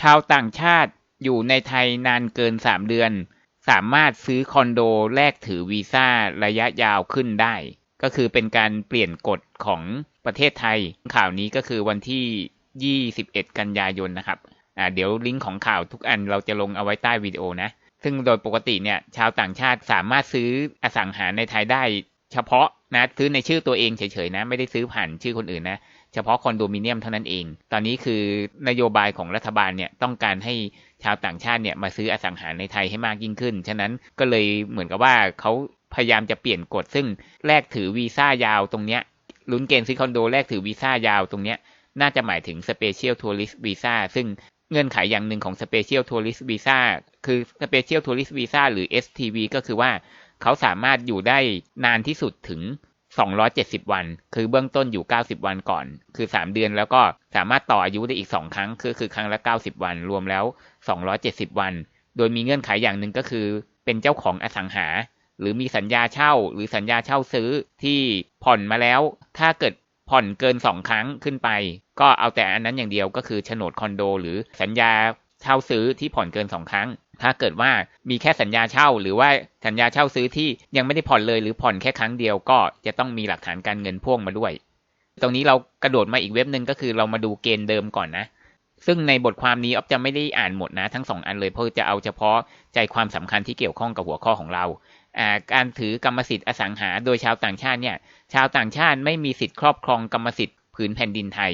ชาวต่างชาติอยู่ในไทยนานเกิน3เดือน สามารถซื้อคอนโดแลกถือวีซ่าระยะยาวขึ้นได้ ก็คือเป็นการเปลี่ยนกฎของประเทศไทย ข่าวนี้ก็คือวันที่ 21 กันยายนนะครับอ่าเดี๋ยวลิงก์ของข่าวทุกอันเราจะลงเอาไว้ใต้วิดีโอนะ ซึ่งโดยปกติเนี่ยชาวต่างชาติสามารถซื้ออสังหาในไทยได้ เฉพาะนะซื้อในชื่อตัวเองเฉยๆนะ ไม่ได้ซื้อผ่านชื่อคนอื่นนะ เฉพาะคอนโดมิเนียมเท่านั้นเอง ตอนนี้คือนโยบายของรัฐบาลเนี่ยต้องการให้ชาวต่างชาติเนี่ยมาซื้ออสังหาในไทยให้มากยิ่งขึ้น ฉะนั้นก็เลยเหมือนกับว่าเขาพยายามจะเปลี่ยนกฎซึ่งแลกถือวีซ่ายาวตรงเนี้ยลุ้นเกณฑ์ซื้อคอนโดแลกถือวีซ่ายาวตรงเนี้ยน่าจะหมายถึง Special Tourist Visa ซึ่งเงื่อนไขอย่างหนึ่งของ Special Tourist Visa คือ Special Tourist Visa หรือ STV ก็คือว่าเขาสามารถอยู่ได้นานที่สุดถึง 270 วัน คือเบื้องต้นอยู่ 90 วันก่อน คือ 3 เดือนแล้วก็สามารถต่ออายุได้อีก 2 ครั้ง คือคือครั้งละ 90 วันรวมแล้ว 270 วัน โดยมีเงื่อนไขอย่างหนึ่งก็คือ เป็นเจ้าของอสังหา หรือมีสัญญาเช่า หรือสัญญาเช่าซื้อที่ผ่อนมาแล้ว ถ้าเกิดผ่อนเกิน 2 ครั้งขึ้นไป ก็เอาแต่อันนั้นอย่างเดียวก็คือโฉนดคอนโด หรือสัญญาเช่าซื้อที่ผ่อนเกิน 2 ครั้ง ถ้าเกิดว่ามีแค่สัญญาเช่า หรือว่าสัญญาเช่าซื้อที่ยังไม่ได้ผ่อนเลยหรือผ่อนแค่ครั้งเดียวก็จะต้องมีหลักฐานการเงินพ่วงมาด้วย ตรงนี้เรากระโดดมาอีกเว็บหนึ่งก็คือเรามาดูเกณฑ์เดิมก่อนนะ ซึ่งในบทความนี้ออฟจะไม่ได้อ่านหมดนะทั้งสองอันเลยเพราะจะเอาเฉพาะใจความสำคัญที่เกี่ยวข้องกับหัวข้อของเราการถือกรรมสิทธิ์อสังหา โดยชาวต่างชาติเนี่ย ชาวต่างชาติไม่มีสิทธิ์ครอบครองกรรมสิทธิ์ผืนแผ่นดินไทย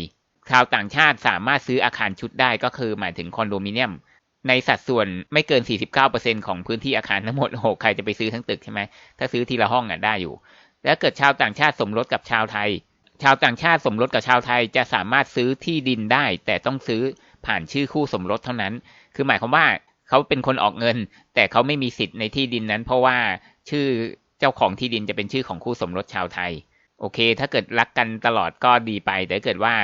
ชาวต่างชาติสามารถซื้ออาคารชุดได้ก็คือหมายถึงคอนโดมิเนียม ในสัดส่วนไม่เกิน 49%ของพื้นที่อาคารทั้งหมดโอ้โหใครจะไปซื้อทั้งตึกใช่ไหมถ้าซื้อทีละห้องอะได้อยู่ แล้วเกิดชาวต่างชาติสมรสกับชาวไทย ชาวต่างชาติสมรสกับชาวไทยจะสามารถซื้อที่ดินได้ แต่ต้องซื้อผ่านชื่อคู่สมรสเท่านั้น คือหมายความว่าเขาเป็นคนออกเงิน แต่เขาไม่มีสิทธิ์ในที่ดินนั้น เพราะว่าชื่อเจ้าของที่ดินจะเป็นชื่อของคู่สมรสชาวไทย โอเค ถ้าเกิดรักกันตลอดก็ดีไป แต่เกิดว่า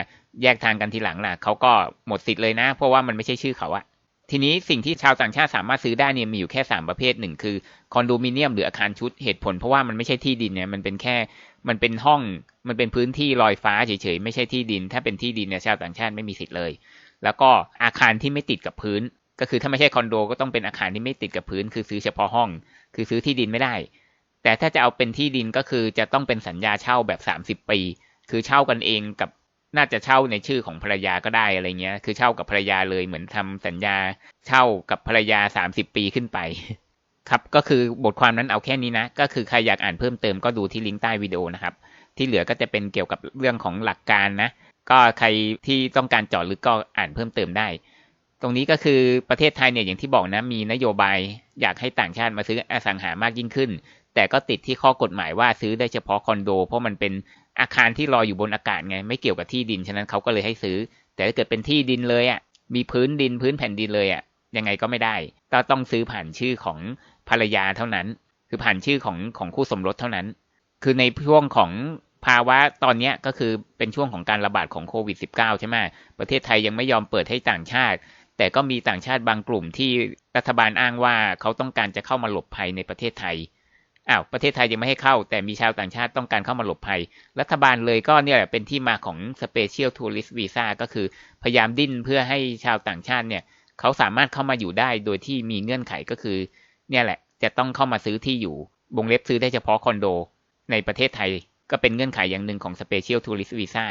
แยกทางกันทีหลังล่ะเขาก็หมดสิทธิ์เลยนะ เพราะว่ามันไม่ใช่ชื่อเขาอะ ทีนี้สิ่งที่ชาวต่างชาติสามารถซื้อได้เนี่ยมีอยู่แค่3ประเภทหนึ่งคือคอนโดมิเนียมหรืออาคารชุดเหตุผล เพราะว่ามันไม่ใช่ที่ดินเนี่ยมันเป็นแค่มันเป็นห้องมันเป็นพื้นที่ลอยฟ้าเฉยๆไม่ใช่ที่ดิน ถ้าเป็นที่ดินเนี่ยชาวต่างชาติไม่มีสิทธิ์เลย แล้วก็อาคารที่ไม่ติดกับพื้น ก็คือถ้าไม่ใช่คอนโดก็ต้องเป็นอาคารที่ไม่ติดกับพื้น คือซื้อเฉพาะห้อง คือซื้อที่ดินไม่ได้ แต่ถ้าจะเอาเป็นที่ดินก็คือจะต้องเป็นสัญญาเช่าแบบ 30 ปี คือเช่ากันเองกับ น่าจะเช่าในชื่อของภรรยาก็ได้อะไรเงี้ย คือเช่ากับภรรยาเลยเหมือนทำสัญญาเช่ากับภรรยา30ปีขึ้นไป ครับก็คือบทความนั้นเอาแค่นี้นะ ก็คือใครอยากอ่านเพิ่มเติมก็ดูที่ลิงก์ใต้วิดีโอนะครับ ที่เหลือก็จะเป็นเกี่ยวกับเรื่องของหลักการนะ ก็ใครที่ต้องการเจาะลึกก็อ่านเพิ่มเติมได้ ตรงนี้ก็คือประเทศไทยเนี่ยอย่างที่บอกนะมีนโยบาย อยากให้ต่างชาติมาซื้ออสังหามากยิ่งขึ้น แต่ก็ติดที่ข้อกฎหมายว่าซื้อได้เฉพาะคอนโด เพราะมันเป็นอาคารที่ลอยอยู่บนอากาศไง ไม่เกี่ยวกับที่ดิน ฉะนั้นเขาก็เลยให้ซื้อ แต่ถ้าเกิดเป็นที่ดินเลยอะ มีพื้นดินพื้นแผ่นดินเลยอะ ยังไงก็ไม่ได้ต้องซื้อผ่านชื่อของภรรยาเท่านั้น คือผ่านชื่อของของคู่สมรสเท่านั้น คือในช่วงของภาวะตอนนี้ก็คือเป็นช่วงของการระบาดของโควิด -19 ใช่ไหมประเทศไทยยังไม่ยอมเปิดให้ต่างชาติ แต่ก็มีต่างชาติบางกลุ่มที่รัฐบาลอ้างว่าเขาต้องการจะเข้ามาหลบภัยในประเทศไทย อ้าวประเทศไทยยังไม่ให้เข้า แต่มีชาวต่างชาติต้องการเข้ามาหลบภัย รัฐบาลเลยก็เนี่ยเป็นที่มาของ Special Tourist Visa ก็คือพยายามดิ้นเพื่อให้ชาวต่างชาติเนี่ย เขาสามารถเข้ามาอยู่ได้โดยที่มีเงื่อนไขก็คือ เนี่ยแหละ จะต้องเข้ามาซื้อที่อยู่วงเล็บซื้อได้เฉพาะคอนโด ในประเทศไทยก็เป็นเงื่อนไขอย่างหนึ่งของ Special Tourist Visa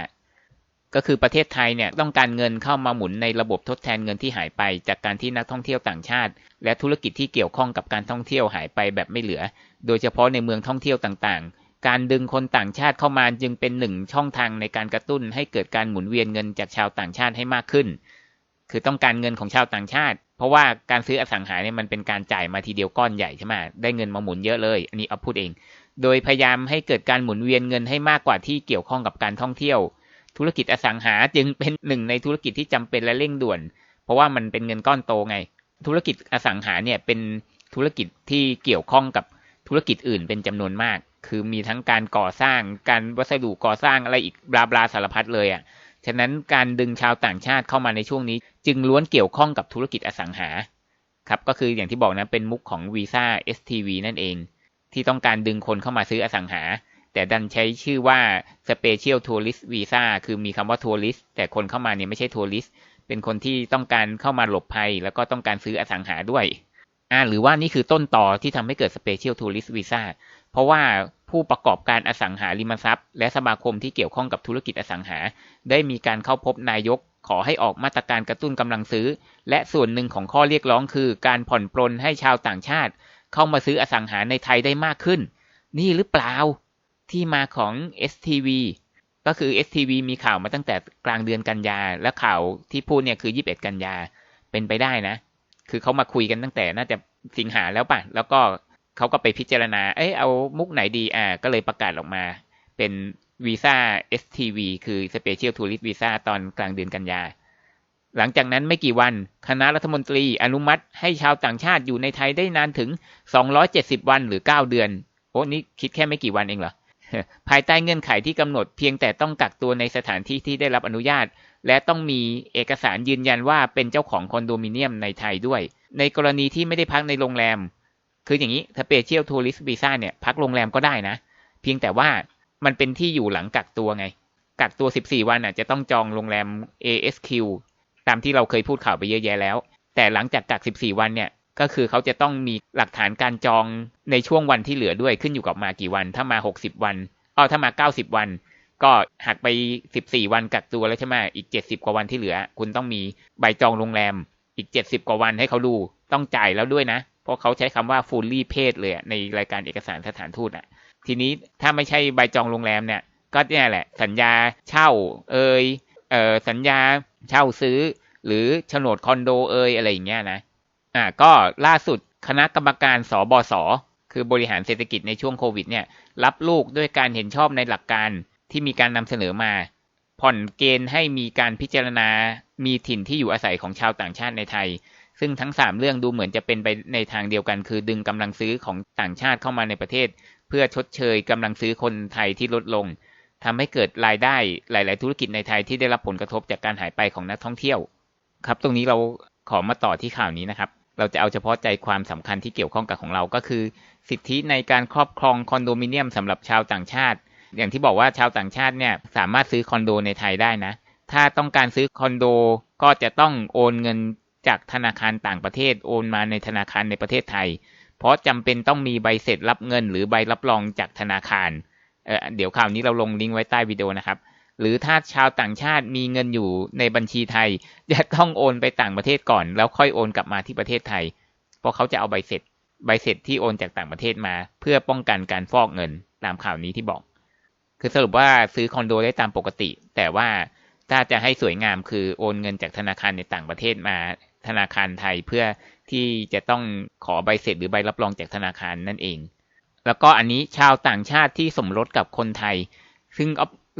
ก็คือประเทศไทยเนี่ยต้องการเงินเข้ามาหมุนในระบบทดแทนเงินที่หายไป จากการที่นักท่องเที่ยวต่างชาติ และธุรกิจที่เกี่ยวข้องกับการท่องเที่ยวหายไปแบบไม่เหลือ โดยเฉพาะในเมืองท่องเที่ยวต่างๆ การดึงคนต่างชาติเข้ามาจึงเป็นหนึ่งช่องทางในการกระตุ้น ให้เกิดการหมุนเวียนเงินจากชาวต่างชาติให้มากขึ้น คือต้องการเงินของชาวต่างชาติ เพราะว่าการซื้ออสังหาเนี่ยมันเป็นการจ่ายมาทีเดียวก้อนใหญ่ใช่ไหมได้เงินมาหมุนเยอะเลย อันนี้เอาพูดเอง โดยพยายามให้เกิดการหมุนเวียนเงินให้มากกว่าที่เกี่ยวข้องกับการท่องเที่ยว ธุรกิจอสังหาจึงเป็นหนึ่งในธุรกิจที่จำเป็นและเร่งด่วน เพราะว่ามันเป็นเงินก้อนโตไง ธุรกิจอสังหาเนี่ยเป็นธุรกิจที่เกี่ยวข้องกับธุรกิจอื่นเป็นจำนวนมาก คือมีทั้งการก่อสร้าง การวัสดุก่อสร้างอะไรอีกบลาบลาสารพัดเลยอะ่ะ ฉะนั้นการดึงชาวต่างชาติเข้ามาในช่วงนี้ จึงล้วนเกี่ยวข้องกับธุรกิจอสังหา ครับ ก็คืออย่างที่บอกนะ เป็นมุกของวีซ่า STV นั่นเอง ที่ต้องการดึงคนเข้ามาซื้ออสังหา แต่ดันใช้ชื่อว่า Special Tourist Visa คือมีคำว่า Tourist แต่คนเข้ามาเนี่ยไม่ใช่ Tourist เป็นคนที่ต้องการเข้ามาหลบภัย แล้วก็ต้องการซื้ออสังหาด้วยอ่าหรือว่านี่คือต้นต่อที่ทำให้เกิด Special Tourist Visa เพราะว่าผู้ประกอบการอสังหาริมทรัพย์ และสมาคมที่เกี่ยวข้องกับธุรกิจอสังหา ได้มีการเข้าพบนายกขอให้ออกมาตรการกระตุ้นกำลังซื้อ และส่วนหนึ่งของข้อเรียกร้องคือ การผ่อนปลนให้ชาวต่างชาติ เข้ามาซื้ออสังหาในไทยได้มากขึ้น นี่หรือเปล่า ที่มาของ STV ก็คือ STV มีข่าวมาตั้งแต่กลางเดือนกันยา และข่าวที่พูดเนี่ยคือ 21 กันยา เป็นไปได้นะ คือเขามาคุยกันตั้งแต่น่าจะสิงหาแล้วป่ะ แล้วก็เขาก็ไปพิจารณา เอ้ยเอามุกไหนดี อ่า ก็เลยประกาศออกมา เป็นวีซ่า STV คือ Special Tourist Visa ตอนกลางเดือนกันยา หลังจากนั้นไม่กี่วัน คณะรัฐมนตรีอนุมัติให้ชาวต่างชาติอยู่ในไทยได้นานถึง 270 วันหรือ 9 เดือน โอ้ นี่คิดแค่ไม่กี่วันเองเหรอ ภายใต้เงื่อนไขที่กำหนดเพียงแต่ต้องกักตัวในสถานที่ที่ได้รับอนุญาต และต้องมีเอกสารยืนยันว่าเป็นเจ้าของคอนโดมิเนียมในไทยด้วย ในกรณีที่ไม่ได้พักในโรงแรม คืออย่างนี้ถ้าเปเชียลทัวริสต์วีซ่าเนี่ยพักโรงแรมก็ได้นะ เพียงแต่ว่ามันเป็นที่อยู่หลังกักตัวไง กักตัว 14 วันอะจะต้องจองโรงแรม ASQ ตามที่เราเคยพูดข่าวไปเยอะแยะแล้ว แต่หลังจากกัก 14 วันเนี่ย ก็คือเขาจะต้องมีหลักฐานการจองในช่วงวันที่เหลือด้วยขึ้นอยู่กับมากี่วัน ถ้ามา 60 วันอ๋อถ้ามา 90 วัน ก็หักไป 14 วันกักตัวแล้วใช่ไหมอีก 70 กว่าวันที่เหลือ คุณต้องมีใบจองโรงแรมอีก 70 กว่าวันให้เขาดูต้องจ่ายแล้วด้วยนะ เพราะเขาใช้คำว่า fully paid เลยในรายการเอกสารสถานทูตอะ ทีนี้ถ้าไม่ใช่ใบจองโรงแรมเนี่ย ก็เนี่ยแหละ สัญญาเช่าเอยเออสัญญาเช่าซื้อ หรือโฉนดคอนโดเอยอะไรอย่างเงี้ยนะ อ่าก็ล่าสุดคณะกรรมการสบศคือบริหารเศรษฐกิจในช่วงโควิดเนี่ยรับลูกด้วยการเห็นชอบในหลักการที่มีการนำเสนอมา ผ่อนเกณฑ์ให้มีการพิจารณามีถิ่นที่อยู่อาศัยของชาวต่างชาติในไทย ซึ่งทั้ง 3 เรื่องดูเหมือนจะเป็นไปในทางเดียวกัน คือดึงกำลังซื้อของต่างชาติเข้ามาในประเทศ เพื่อชดเชยกำลังซื้อคนไทยที่ลดลงทำให้เกิดรายได้หลาย ๆ ธุรกิจในไทยที่ได้รับผลกระทบจากการหายไปของนักท่องเที่ยว ครับ ตรงนี้เราขอมาต่อที่ข่าวนี้นะครับ เราจะเอาเฉพาะใจความสำคัญที่เกี่ยวข้องกับของเราก็คือ สิทธิในการครอบครองคอนโดมิเนียมสำหรับชาวต่างชาติ อย่างที่บอกว่าชาวต่างชาติเนี่ยสามารถซื้อคอนโดในไทยได้นะ ถ้าต้องการซื้อคอนโดก็จะต้องโอนเงินจากธนาคารต่างประเทศโอนมาในธนาคารในประเทศไทย เพราะจำเป็นต้องมีใบเสร็จรับเงิน หรือใบรับรองจากธนาคารเเดี๋ยวข่าวนี้เราลงลิงก์ไว้ใต้วิดีโอนะครับ หรือถ้าชาวต่างชาติมีเงินอยู่ในบัญชีไทย จะต้องโอนไปต่างประเทศก่อน แล้วค่อยโอนกลับมาที่ประเทศไทย เพราะเขาจะเอาใบเสร็จ ใบเสร็จที่โอนจากต่างประเทศมา เพื่อป้องกันการฟอกเงินตามข่าวนี้ที่บอก คือสรุปว่าซื้อคอนโดได้ตามปกติ แต่ว่าถ้าจะให้สวยงามคือโอนเงินจากธนาคารในต่างประเทศมาธนาคารไทยเพื่อที่จะต้องขอใบเสร็จหรือใบรับรองจากธนาคารนั่นเอง แล้วก็อันนี้ชาวต่างชาติที่สมรสกับคนไทย ซึ่ง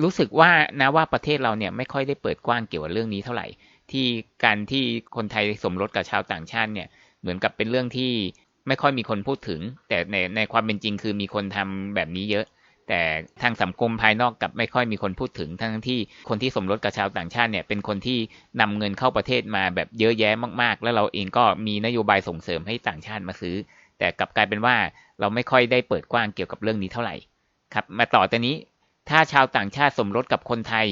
รู้สึกว่านะว่าประเทศเราเนี่ยไม่ค่อยได้เปิดกว้างเกี่ยวกับเรื่องนี้เท่าไหร่ ที่การที่คนไทยสมรสกับชาวต่างชาติเนี่ยเหมือนกับเป็นเรื่องที่ไม่ค่อยมีคนพูดถึง แต่ในในความเป็นจริงคือมีคนทำแบบนี้เยอะ แต่ทางสังคมภายนอกกับไม่ค่อยมีคนพูดถึง ทั้งที่คนที่สมรสกับชาวต่างชาติเนี่ยเป็นคนที่นำเงินเข้าประเทศมาแบบเยอะแยะมากๆ แล้วเราเองก็มีนโยบายส่งเสริมให้ต่างชาติมาซื้อ แต่กลับกลายเป็นว่าเราไม่ค่อยได้เปิดกว้างเกี่ยวกับเรื่องนี้เท่าไหร่ครับ มาต่อตอนนี้ ถ้าชาวต่างชาติสมรสกับคนไทย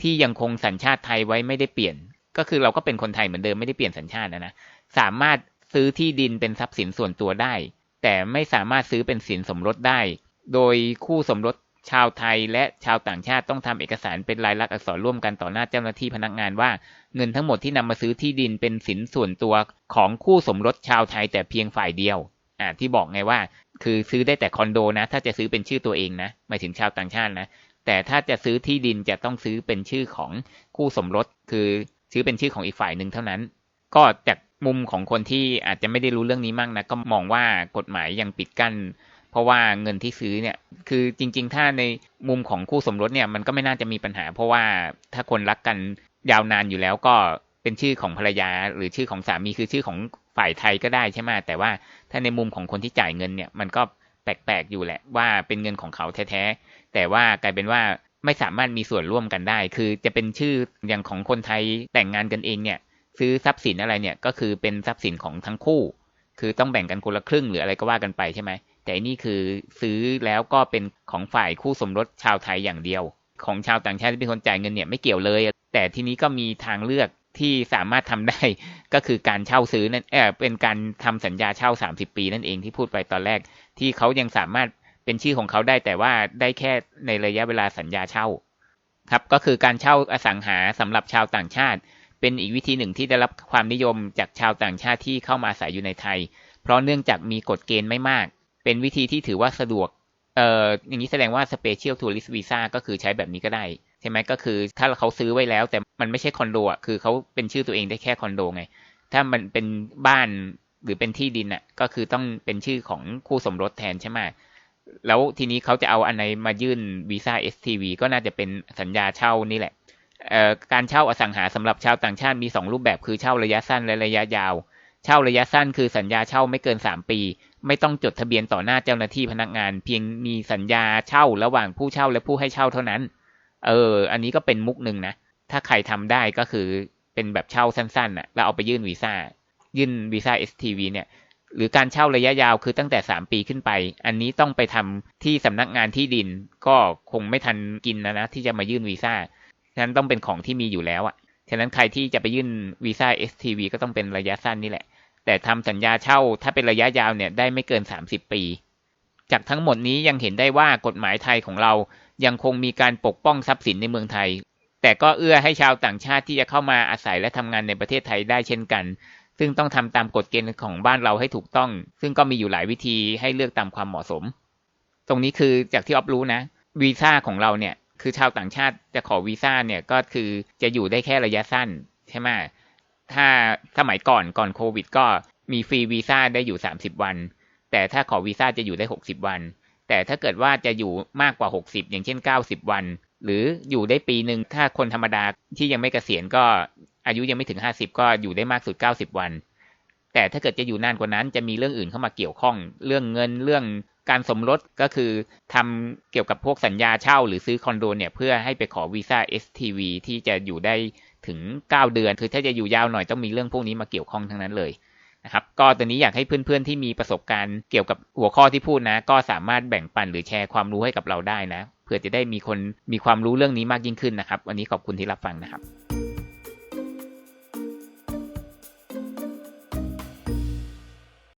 ที่ยังคงสัญชาติไทยไว้ไม่ได้เปลี่ยน ก็คือเราก็เป็นคนไทยเหมือนเดิมไม่ได้เปลี่ยนสัญชาตินะนะสามารถซื้อที่ดินเป็นทรัพย์สินส่วนตัวได้ แต่ไม่สามารถซื้อเป็นสินสมรสได้ โดยคู่สมรสชาวไทยและชาวต่างชาติต้องทำเอกสารเป็นลายลักษณ์อักษรร่วมกันต่อหน้าเจ้าหน้าที่พนักงานว่าเงินทั้งหมดที่นำมาซื้อที่ดินเป็นสินส่วนตัวของคู่สมรสชาวไทยแต่เพียงฝ่ายเดียว อ่าที่บอกไงว่า คือซื้อได้แต่คอนโดนะ ถ้าจะซื้อเป็นชื่อตัวเองนะหมายถึงชาวต่างชาตินะ แต่ถ้าจะซื้อที่ดินจะต้องซื้อเป็นชื่อของคู่สมรส คือซื้อเป็นชื่อของอีกฝ่ายหนึ่งเท่านั้น ก็จากมุมของคนที่อาจจะไม่ได้รู้เรื่องนี้มากนะก็มองว่ากฎหมายยังปิดกั้น เพราะว่าเงินที่ซื้อเนี่ยคือจริง ๆ ถ้าในมุมของคู่สมรสเนี่ยมันก็ไม่น่าจะมีปัญหา เพราะว่าถ้าคนรักกันยาวนานอยู่แล้วก็เป็นชื่อของภรรยาหรือชื่อของสามีคือชื่อของ ฝ่ายไทยก็ได้ใช่ไหมแต่ว่าถ้าในมุมของคนที่จ่ายเงินเนี่ยมันก็แปลกๆอยู่แหละ ว่าเป็นเงินของเขาแท้ๆแต่ว่ากลายเป็นว่าไม่สามารถมีส่วนร่วมกันได้ คือจะเป็นชื่ออย่างของคนไทยแต่งงานกันเองเนี่ย ซื้อทรัพย์สินอะไรเนี่ยก็คือเป็นทรัพย์สินของทั้งคู่ คือต้องแบ่งกันคนละครึ่งหรืออะไรก็ว่ากันไปใช่ไหมแต่นี่คือซื้อแล้วก็เป็นของฝ่ายคู่สมรสชาวไทยอย่างเดียว ของชาวต่างชาติที่เป็นคนจ่ายเงินเนี่ยไม่เกี่ยวเลย แต่ทีนี้ก็มีทางเลือกที่สามารถทำได้ก็คือการเช่าซื้อนั่นเออเป็นการทำสัญญาเช่า 30 ปีนั่นเองที่พูดไปตอนแรก ที่เขายังสามารถเป็นชื่อของเขาได้แต่ว่าได้แค่ในระยะเวลาสัญญาเช่า ครับก็คือการเช่าอสังหาสำหรับชาวต่างชาติ เป็นอีกวิธีหนึ่งที่ได้รับความนิยมจากชาวต่างชาติที่เข้ามาอาศัยอยู่ในไทย เพราะเนื่องจากมีกฎเกณฑ์ไม่มาก เป็นวิธีที่ถือว่าสะดวกเอ่ออย่างนี้แสดงว่า Special Tourist Visa ก็คือใช้แบบนี้ก็ได้ ใช่ไหมก็คือถ้าเขาซื้อไว้แล้ว แต่มันไม่ใช่คอนโดอะคือเขาเป็นชื่อตัวเองได้แค่คอนโดไง ถ้ามันเป็นบ้านหรือเป็นที่ดินอะ ก็คือต้องเป็นชื่อของคู่สมรสแทนใช่ไหมแล้วทีนี้เขาจะเอาอันไหนมายื่นวีซ่า STV ก็น่าจะเป็นสัญญาเช่านี่แหละเอ่อการเช่าอสังหาสำหรับชาวต่างชาติมี 2 รูปแบบคือเช่าระยะสั้นและระยะยาว เช่าระยะสั้นคือสัญญาเช่าไม่เกิน 3 ปี ไม่ต้องจดทะเบียนต่อหน้าเจ้าหน้าที่พนักงาน เพียงมีสัญญาเช่าระหว่างผู้เช่าและผู้ให้เช่าเท่านั้น เออ อันนี้ก็เป็นมุกหนึ่งนะ ถ้าใครทำได้ก็คือเป็นแบบเช่าสั้นๆน่ะแล้วเอาไปยื่นวีซ่า ยื่นวีซ่า STV เนี่ย หรือการเช่าระยะยาวคือตั้งแต่ 3 ปีขึ้นไป อันนี้ต้องไปทำที่สำนักงานที่ดิน ก็คงไม่ทันกินนะนะที่จะมายื่นวีซ่า ฉะนั้นต้องเป็นของที่มีอยู่แล้วอะ่ะ ฉะนั้นใครที่จะไปยื่นวีซ่า STV ก็ต้องเป็นระยะสั้นนี่แหละ แต่ทำสัญญาเช่าถ้าเป็นระยะยาวเนี่ยได้ไม่เกิน 30 ปี จากทั้งหมดนี้ยังเห็นได้ว่ากฎหมายไทยของเรายังคงมีการปกป้องทรัพย์สินในเมืองไทย แต่ก็เอื้อให้ชาวต่างชาติที่จะเข้ามาอาศัยและทำงานในประเทศไทยได้เช่นกัน ซึ่งต้องทำตามกฎเกณฑ์ของบ้านเราให้ถูกต้อง ซึ่งก็มีอยู่หลายวิธีให้เลือกตามความเหมาะสม ตรงนี้คือจากที่ออฟรู้นะวีซ่าของเราเนี่ยคือชาวต่างชาติจะขอวีซ่าเนี่ยก็คือจะอยู่ได้แค่ระยะสั้นใช่ไหมถ้าสมัยก่อนก่อนโควิด ก็มีฟรีวีซ่าได้อยู่ 30 วัน แต่ถ้าขอวีซ่าจะอยู่ได้ 60 วัน แต่ถ้าเกิดว่าจะอยู่มากกว่า 60 อย่างเช่น 90 วัน หรืออยู่ได้ปีหนึ่งถ้าคนธรรมดาที่ยังไม่เกษียณก็อายุยังไม่ถึง 50 ก็อยู่ได้มากสุด 90 วัน แต่ถ้าเกิดจะอยู่นานกว่านั้นจะมีเรื่องอื่นเข้ามาเกี่ยวข้อง เรื่องเงินเรื่องการสมรสก็คือทำเกี่ยวกับพวกสัญญาเช่า หรือซื้อคอนโดเนี่ยเพื่อให้ไปขอวีซ่า STV ที่จะอยู่ได้ถึง 9 เดือน คือถ้าจะอยู่ยาวหน่อยต้องมีเรื่องพวกนี้มาเกี่ยวข้องทั้งนั้นเลย นะครับก็ตอนนี้อยากให้เพื่อนๆที่มีประสบการณ์เกี่ยวกับหัวข้อที่พูดนะ ก็สามารถแบ่งปันหรือแชร์ความรู้ให้กับเราได้นะ เพื่อจะได้มีคนมีความรู้เรื่องนี้มากยิ่งขึ้นนะครับ วันนี้ขอบคุณที่รับฟังนะครับ